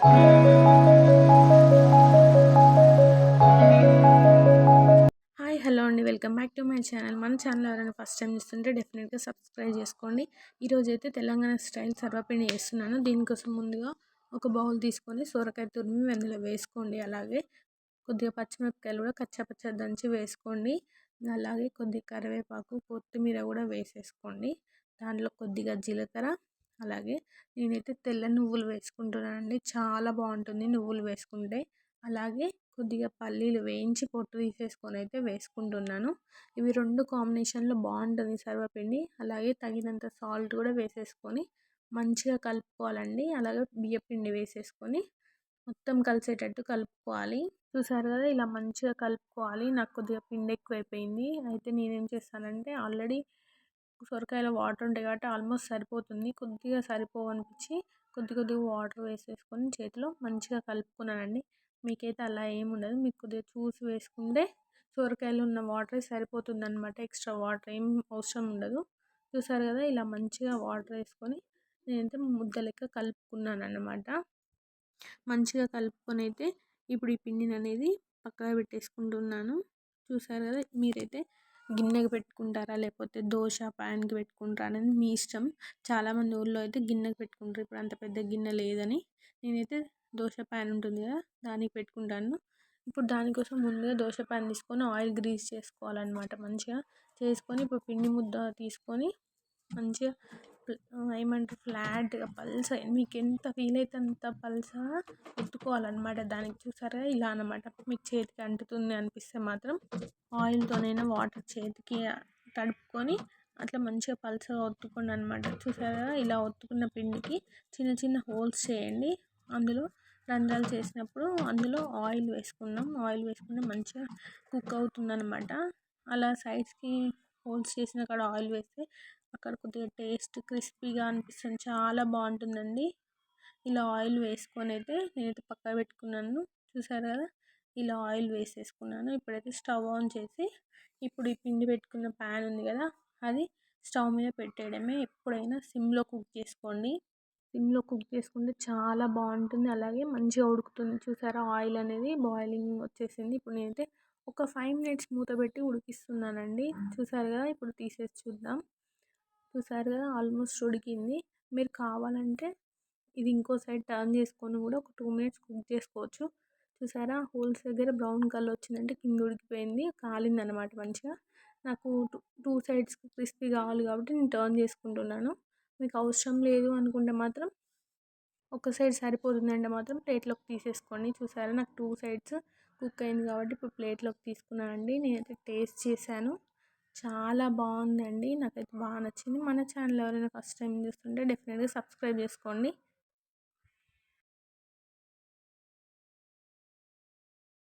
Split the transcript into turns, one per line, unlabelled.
Hi hello అండి. Welcome back to my channel. మన channel ఎవరైనా ఫస్ట్ టైం చూస్తుంటే డెఫినెట్గా సబ్స్క్రైబ్ చేసుకోండి. ఈరోజు అయితే తెలంగాణ స్టైల్ సర్వపిండి చేస్తున్నాను. దీనికోసం ముందుగా ఒక బౌల్ తీసుకొని సొరకాయ తురిమి అందులో వేసుకోండి. అలాగే కొద్దిగా పచ్చిమిరపకాయలు కూడా కచ్చపచ్చ దంచి వేసుకోండి. అలాగే కొద్దిగా కరివేపాకు కొత్తిమీర కూడా వేసేసుకోండి. దాంట్లో కొద్దిగా జీలకర్ర అలాగే నేనైతే తెల్ల నువ్వులు వేసుకుంటున్నానండి. చాలా బాగుంటుంది నువ్వులు వేసుకుంటే. అలాగే కొద్దిగా పల్లీలు వేయించి పొట్టు తీసేసుకొని అయితే వేసుకుంటున్నాను. ఇవి రెండు కాంబినేషన్లో బాగుంటుంది సర్వపిండి. అలాగే తగినంత సాల్ట్ కూడా వేసేసుకొని మంచిగా కలుపుకోవాలండి. అలాగే బియ్యపిండి వేసేసుకొని మొత్తం కలిసేటట్టు కలుపుకోవాలి. చూసారు కదా ఇలా మంచిగా కలుపుకోవాలి. నాకు కొద్దిగా పిండి ఎక్కువైపోయింది. అయితే నేనేం చేస్తానంటే ఆల్రెడీ సొరకాయలో వాటర్ ఉంటాయి కాబట్టి ఆల్మోస్ట్ సరిపోతుంది. కొద్దిగా సరిపోవనిపించి కొద్ది కొద్దిగా వాటర్ వేసేసుకొని చేతిలో మంచిగా కలుపుకున్నానండి. మీకైతే అలా ఏమి ఉండదు. మీకు కొద్దిగా చూసి వేసుకుంటే సొరకాయలు ఉన్న వాటర్ సరిపోతుంది అనమాట ఎక్స్ట్రా వాటర్ ఏం అవసరం ఉండదు. చూసారు కదా ఇలా మంచిగా వాటర్ వేసుకొని నేనైతే ముద్ద లెక్క కలుపుకున్నాను అనమాట మంచిగా కలుపుకొని అయితే ఇప్పుడు ఈ పిండిని అనేది పక్కగా పెట్టేసుకుంటున్నాను. చూసారు కదా మీరైతే గిన్నెకి పెట్టుకుంటారా? లేకపోతే దోశ ప్యాన్కి పెట్టుకుంటారా? అనేది మీ ఇష్టం. చాలామంది ఊళ్ళో అయితే గిన్నెకి పెట్టుకుంటారు. ఇప్పుడు అంత పెద్ద గిన్నె లేదని. నేనైతే దోశ ప్యాన్ ఉంటుంది కదా దానికి పెట్టుకుంటాను. ఇప్పుడు దానికోసం ముందుగా దోశ ప్యాన్ తీసుకొని ఆయిల్ గ్రీస్ చేసుకోవాలన్నమాట మంచిగా. చేసుకొని ఇప్పుడు పిండి ముద్ద తీసుకొని మంచిగా ఏమంటారు ఫ్లాట్గా పల్స మీకు ఎంత ఫీల్ అయితే అంత పల్చగా ఒత్తుకోవాలన్నమాట దానికి చూసారా? ఇలా అనమాట మీకు చేతికి అంటుతుంది అనిపిస్తే మాత్రం ఆయిల్తోనైనా వాటర్ చేతికి తడుపుకొని అట్లా మంచిగా పల్చగా ఒత్తుకోండి అనమాట చూసారా? ఇలా ఒత్తుకున్న పిండికి చిన్న చిన్న హోల్స్ చేయండి. అందులో రంధ్రాలు చేసినప్పుడు అందులో ఆయిల్ వేసుకున్నాం ఆయిల్ వేసుకుంటే మంచిగా కుక్ అవుతుంది అనమాట అలా సైడ్స్కి హోల్స్ చేసిన కాడ ఆయిల్ వేస్తే అక్కడ కొద్దిగా టేస్ట్ క్రిస్పీగా అనిపిస్తుంది. చాలా బాగుంటుందండి. ఇలా ఆయిల్ వేసుకొని అయితే నేనైతే పక్కన పెట్టుకున్నాను. చూసారు కదా? ఇలా ఆయిల్ వేసేసుకున్నాను. ఇప్పుడైతే స్టవ్ ఆన్ చేసి ఇప్పుడు ఈ పిండి పెట్టుకున్న ప్యాన్ ఉంది కదా? అది స్టవ్ మీద పెట్టేయడమే. ఎప్పుడైనా సిమ్లో కుక్ చేసుకోండి. సిమ్లో కుక్ చేసుకుంటే చాలా బాగుంటుంది. అలాగే మంచిగా ఉడుకుతుంది. చూసారా? ఆయిల్ అనేది బాయిలింగ్ వచ్చేసింది. ఇప్పుడు నేనైతే ఒక ఫైవ్ మినిట్స్ మూత పెట్టి ఉడికిస్తున్నానండి. చూసారు కదా ఇప్పుడు తీసేసి చూద్దాం. చూసారు కదా ఆల్మోస్ట్ ఉడికింది. మీరు కావాలంటే ఇది ఇంకో సైడ్ టర్న్ చేసుకొని కూడా ఒక టూ మినిట్స్ కుక్ చేసుకోవచ్చు. చూసారా? హోల్స్ దగ్గర బ్రౌన్ కలర్ వచ్చిందంటే కింద ఉడికిపోయింది. కాలింది అనమాట మంచిగా. నాకు టూ సైడ్స్ క్రిస్పీ కావాలి కాబట్టి నేను టర్న్ చేసుకుంటున్నాను. మీకు అవసరం లేదు అనుకుంటే మాత్రం ఒక సైడ్ సరిపోతుంది అంటే మాత్రం ప్లేట్లోకి తీసేసుకోండి. చూసారా? నాకు టూ సైడ్స్ కుక్ అయింది కాబట్టి ఇప్పుడు ప్లేట్లోకి తీసుకున్నానండి. నేనైతే టేస్ట్ చేశాను. చాలా బాగుందండి. నాకైతే బాగా నచ్చింది. మన ఛానల్ ఎవరైనా ఫస్ట్ టైం చూస్తుంటే డెఫినెట్గా సబ్స్క్రైబ్ చేసుకోండి.